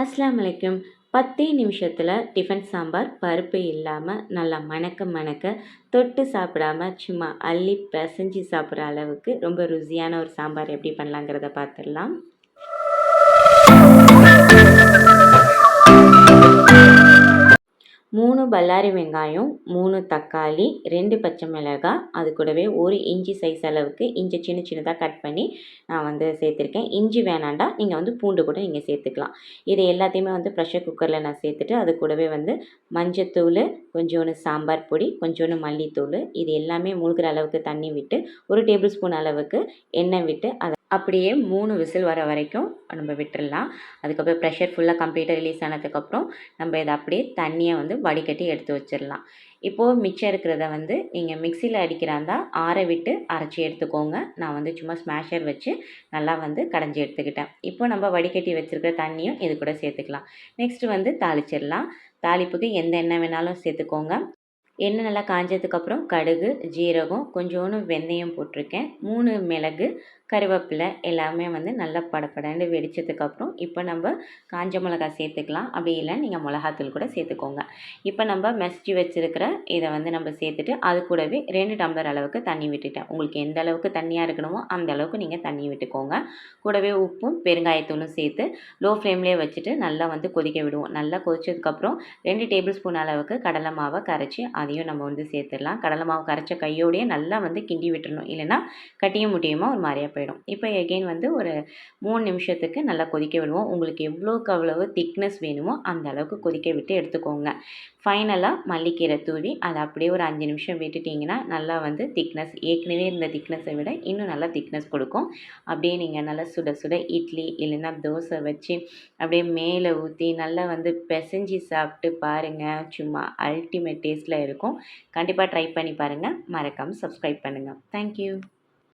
அஸ்ஸலாமு அலைக்கும் பத்தே நிமிஷத்தில் டிஃபன் சாம்பார் பருப்பு இல்லாமல் நல்லா மணக்க மணக்க தொட்டு சாப்பிடாம சும்மா அள்ளி பிசைஞ்சு சாப்பிட்ற அளவுக்கு ரொம்ப ருசியான ஒரு சாம்பார் எப்படி பண்ணலாங்கிறத பார்த்துடலாம். மூணு பல்லாரி வெங்காயம் மூணு தக்காளி ரெண்டு பச்சை மிளகாய் அது கூடவே ஒரு இஞ்சி சைஸ் அளவுக்கு இஞ்சி சின்ன சின்னதாக கட் பண்ணி நான் வந்து சேர்த்துருக்கேன். இஞ்சி வேணாண்டா நீங்கள் வந்து பூண்டு கூட நீங்கள் சேர்த்துக்கலாம். இது எல்லாத்தையுமே வந்து ப்ரெஷர் குக்கரில் நான் சேர்த்துட்டு அது கூடவே வந்து மஞ்சத்தூள் கொஞ்சோண்டு சாம்பார் பொடி கொஞ்சோண்டு மல்லித்தூள் இது எல்லாமே மூழ்கிற அளவுக்கு தண்ணி விட்டு ஒரு டேபிள் ஸ்பூன் அளவுக்கு எண்ணெய் விட்டு அதை அப்படியே மூணு விசில் வர வரைக்கும் நம்ம விட்டுடலாம் அதுக்கப்புறம் ப்ரெஷர் ஃபுல்லாக கம்ப்ளீட்டாக ரிலீஸ் ஆனதுக்கப்புறம் நம்ம இதை அப்படியே தண்ணியை வந்து வடிகட்டி எடுத்து வச்சிடலாம். இப்போது மிச்சம் இருக்கிறத வந்து நீங்கள் மிக்சியில் அடிக்கிறாந்தா ஆற விட்டு அரைச்சி எடுத்துக்கோங்க. நான் வந்து சும்மா ஸ்மாஷர் வச்சு நல்லா வந்து கடைஞ்சி எடுத்துக்கிட்டேன். இப்போ நம்ம வடிகட்டி வச்சுருக்கிற தண்ணியும் இது கூட சேர்த்துக்கலாம். நெக்ஸ்ட்டு வந்து தாளிச்சிடலாம். தாளிப்புக்கு எந்த எண்ணெய் வேணாலும் சேர்த்துக்கோங்க. எண்ணெய் நல்லா காஞ்சதுக்கப்புறம் கடுகு ஜீரகம் கொஞ்சோண்டு வெந்தயம் போட்டிருக்கேன். மூணு மிளகு கருவேப்பிலை எல்லாமே வந்து நல்லா படப்படன்னு வெடித்ததுக்கப்புறம் இப்போ நம்ம காஞ்ச மிளகா சேர்த்துக்கலாம். அப்படி இல்லை நீங்கள் மிளகாத்தூள் கூட சேர்த்துக்கோங்க. இப்போ நம்ம மெசிச்சு வச்சுருக்கிற இதை வந்து நம்ம சேர்த்துட்டு அது கூடவே ரெண்டு டம்ளர் அளவுக்கு தண்ணி விட்டுட்டேன். உங்களுக்கு எந்த அளவுக்கு தண்ணியாக இருக்கணுமோ அந்த அளவுக்கு நீங்கள் தண்ணி விட்டுக்கோங்க. கூடவே உப்பும் பெருங்காயத்தூளும் சேர்த்து லோ ஃப்ளேம்லேயே வச்சுட்டு நல்லா வந்து கொதிக்க விடுவோம். நல்லா கொதிச்சதுக்கப்புறம் ரெண்டு டேபிள் ஸ்பூன் அளவுக்கு கடலை மாவை கரைச்சி அதையும் நம்ம வந்து சேர்த்துடலாம். கடலை மாவு கரைச்ச கையோடையே நல்லா வந்து கிண்டி விட்டுறணும். இல்லைன்னா கட்டியும் முட்டியுமா ஒரு மாதிரியாக போயிடும். இப்போ எகெயின் வந்து ஒரு மூணு நிமிஷத்துக்கு நல்லா கொதிக்க விடுவோம். உங்களுக்கு எவ்வளோக்கு அவ்வளவு திக்னஸ் வேணுமோ அந்த அளவுக்கு கொதிக்க விட்டு எடுத்துக்கோங்க. ஃபைனலாக மல்லிக்கீரை தூவி அதை அப்படியே ஒரு அஞ்சு நிமிஷம் விட்டுட்டிங்கன்னா நல்லா வந்து திக்னஸ் ஏற்கனவே இருந்த திக்னஸை விட இன்னும் நல்லா திக்னஸ் கொடுக்கும். அப்படியே நீங்கள் நல்லா சுட சுட இட்லி இல்லைன்னா தோசை வச்சு அப்படியே மேலே ஊற்றி நல்லா வந்து பிசைஞ்சு சாப்பிட்டு பாருங்கள் சும்மா அல்டிமேட் டேஸ்ட்டில் இருக்கும். கண்டிப்பாக ட்ரை பண்ணி பாருங்கள் மறக்காமல் சப்ஸ்கிரைப் பண்ணுங்கள் தேங்க்யூ